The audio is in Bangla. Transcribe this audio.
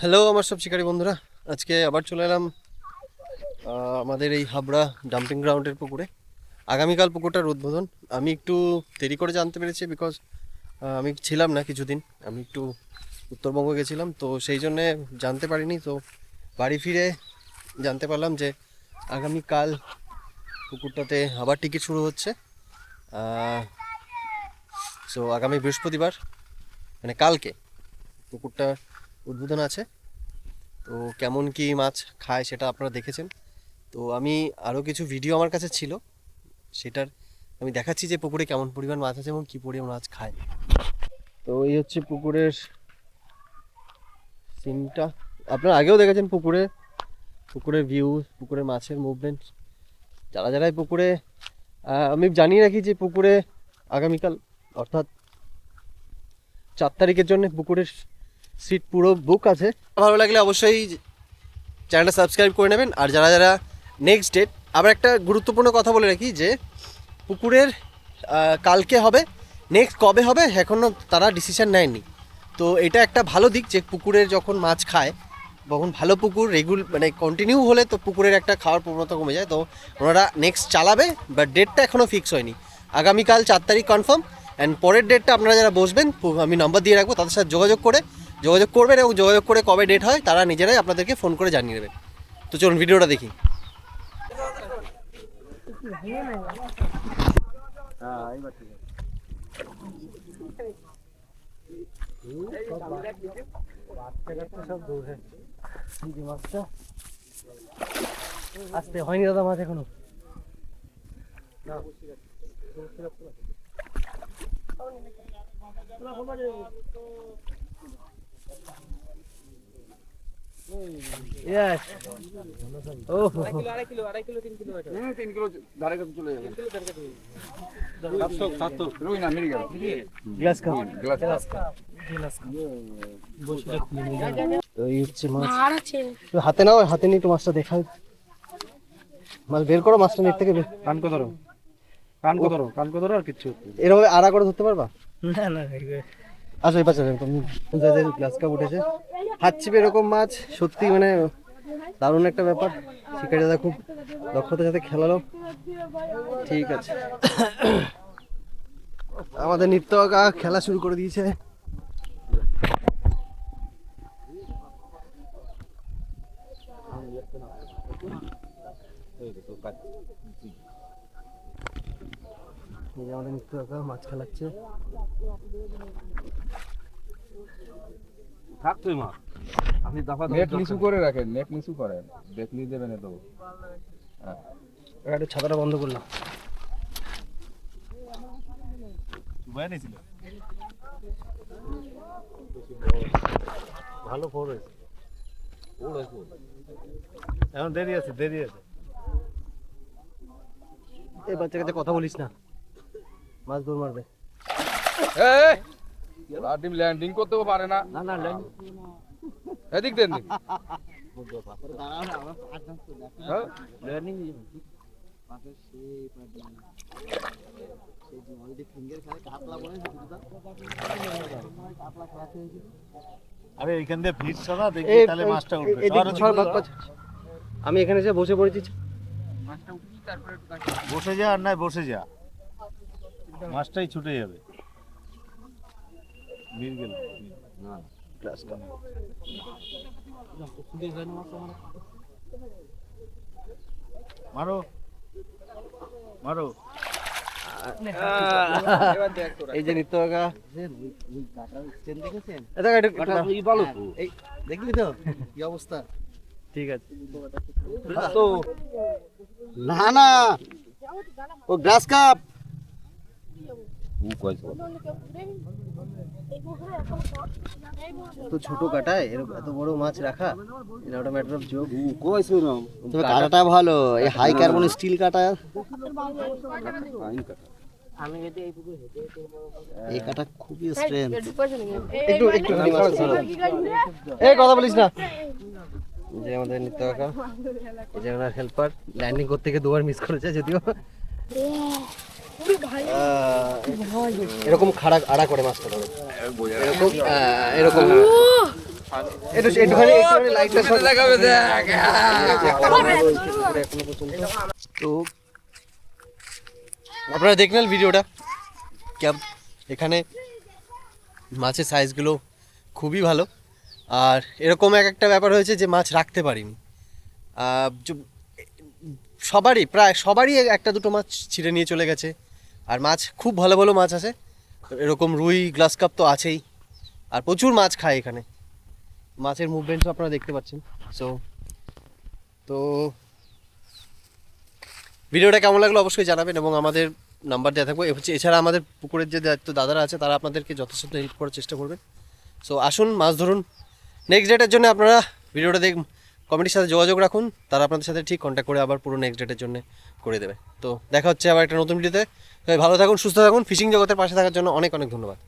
হ্যালো আমার সব শিকারী বন্ধুরা। আজকে আবার চলে এলাম আমাদের এই হাবড়া ডাম্পিং গ্রাউন্ডের পুকুরে। আগামীকাল পুকুরটার উদ্বোধন। আমি একটু দেরি করে জানতে পেরেছি বিকজ আমি ছিলাম না কিছুদিন। আমি একটু উত্তরবঙ্গ গেছিলাম, তো সেই জন্যে জানতে পারিনি। তো বাড়ি ফিরে জানতে পারলাম যে আগামীকাল পুকুরটাতে আবার টিকিট শুরু হচ্ছে। সো আগামী বৃহস্পতিবার মানে কালকে পুকুরটা উদ্বোধন আছে। তো কেমন কি মাছ খায় সেটা আপনারা দেখেছেন। তো আমি আরও কিছু ভিডিও আমার কাছে ছিল। সেটার আমি দেখাচ্ছি যে পুকুরে কেমন পরিমাণ মাছ আছে এবং কী পরিমাণ মাছ খায়। তো এই হচ্ছে পুকুরের সিনটা আপনারা আগেও দেখেছেন পুকুরে, পুকুরের ভিউ পুকুরের মাছের মুভমেন্ট যারা যারা পুকুরে আমি জানিয়ে রাখি যে পুকুরে আগামীকাল, অর্থাৎ চার তারিখের জন্য পুকুরের সিট পুরো বুক আছে। ভালো লাগলে অবশ্যই চ্যানেলটা সাবস্ক্রাইব করে নেবেন। আর যারা যারা নেক্সট ডেট আবার একটা গুরুত্বপূর্ণ কথা বলে রাখি যে, পুকুরের কালকে হবে নেক্সট কবে হবে এখনও তারা ডিসিশন নেয়নি। তো এটা একটা ভালো দিক যে, পুকুরের যখন মাছ খায়, তখন ভালো পুকুর রেগুল মানে কন্টিনিউ হলে তো পুকুরের একটা খাওয়ার প্রবণতা কমে যায়। তো ওনারা নেক্সট চালাবে বাট ডেটটা এখনও ফিক্স হয়নি। আগামীকাল চার তারিখ কনফার্ম অ্যান্ড পরের ডেটটা আপনারা যারা বসবেন আমি নম্বর দিয়ে রাখব, তাদের সাথে যোগাযোগ করে যোগাযোগ করবেন এবং যোগাযোগ করে কবে ডেট হয় তারা নিজেরাই আপনাদেরকে ফোন করে জানিয়ে দেবেন তো চলুন ভিডিওটা দেখি। আসতে হয়নি দাদা মাছ এখনও। Yes. Oh. তিন কিলো ধারে কাছে চলে যাবে। সাতশো সাতশো। রুই না মেরে গেল Glass cup. গ্লাস তো এই হচ্ছে মাছ। আর আছে। তো হাতে নাও হাতে নিয়ে একটু মাছটা দেখাও। মাছ বের করো মাছটা নেট থেকে বের। কানকো ধরো। কানকো ধরো কানকো ধরো আর কিচ্ছু এরকম আড়া করে ধরতে পারবা? না না আসো, এই পাশে গ্লাস কাপ উঠেছে। হাত এরকম মাছ, সত্যি মানে দারুণ একটা ব্যাপার। শিকারি দাদা খুব দক্ষতার সাথে খেলালো। ঠিক আছে। আমাদের নিত্য খেলা শুরু করে দিয়েছে। যে আমাদের কাকা মাছ খেলাচ্ছে। থাকতোই মা আপনি দফা নেট নিচু করে। রাখেন নেট নিচু করেন। দেখলি দেবে না তো হ্যাঁ একটু ছাতাটা বন্ধ করলাম ভালো ফোর হয়েছে। এখন দেরি আছে দেরি আছে। এই বাচ্চা কাছে কথা বলিস না। মাছ দৌড় মারবে। টিম ল্যান্ডিং করতেও পারে না। না না এদিক দেন দিক হ্যাঁ? আরে এইখান দিয়ে না দেখি তাহলে মাছটা উঠবে। আমি এখানে এসে বসে পড়েছি। বসে যা আর নয় বসে যা। মাছটাই ছুটে যাবে। মিল গেল। মারো। মারো। এই যে নিত্য। এই, দেখলি তো? কি অবস্থা? ঠিক আছে। না না। ও গ্লাস কাপ। তো ছোট কাটায় এরকম এত বড় মাছ রাখা এটা ওটা ম্যাটার অফ জোক তবে কাটাটা ভালো এই হাই কার্বন স্টিল কাটা। এই কাটা খুবই স্ট্রেংথ একটু একটু। এই কথা বলিস না। যে আমাদের নিত্য কাকা এই যে ওনার হেল্পার ল্যান্ডিং করতে গিয়ে দুবার মিস করেছে যদিও। এরকম খাড়া আড়া করে মাছটা ধরে এরকম এরকম। আপনারা দেখলেন ভিডিওটা। কেম এখানে মাছের সাইজগুলো খুবই ভালো। আর এরকম এক একটা ব্যাপার হয়েছে যে মাছ রাখতে পারিনি। সবারই প্রায় সবারই একটা দুটো মাছ ছিঁড়ে নিয়ে চলে গেছে। আর মাছ খুব ভালো ভালো মাছ আছে। এরকম রুই, গ্লাস কাপ তো আছেই। আর প্রচুর মাছ খায় এখানে। মাছের মুভমেন্টও আপনারা দেখতে পাচ্ছেন। সো তো ভিডিওটা কেমন লাগল অবশ্যই জানাবেন এবং আমাদের নাম্বার দেওয়া থাকবে। এ- এছাড়া আমাদের পুকুরের যে দায়িত্ব, দাদারা আছে, তারা আপনাদেরকে যথাসাধ্য হেল্প করার চেষ্টা করবেন। সো আসুন, মাছ ধরুন। নেক্সট ডেটের জন্য আপনারা ভিডিওটা দেখ কমিটির সাথে যোগাযোগ রাখুন, তারা আপনাদের সাথে ঠিক কন্ট্যাক্ট করে আবার পুরো নেক্সট ডেটের জন্য করে দেবে। তো দেখা হচ্ছে আবার একটা নতুন ভিডিওতে। ভালো থাকুন, সুস্থ থাকুন ফিশিং জগতের পাশে থাকার জন্য অনেক অনেক ধন্যবাদ।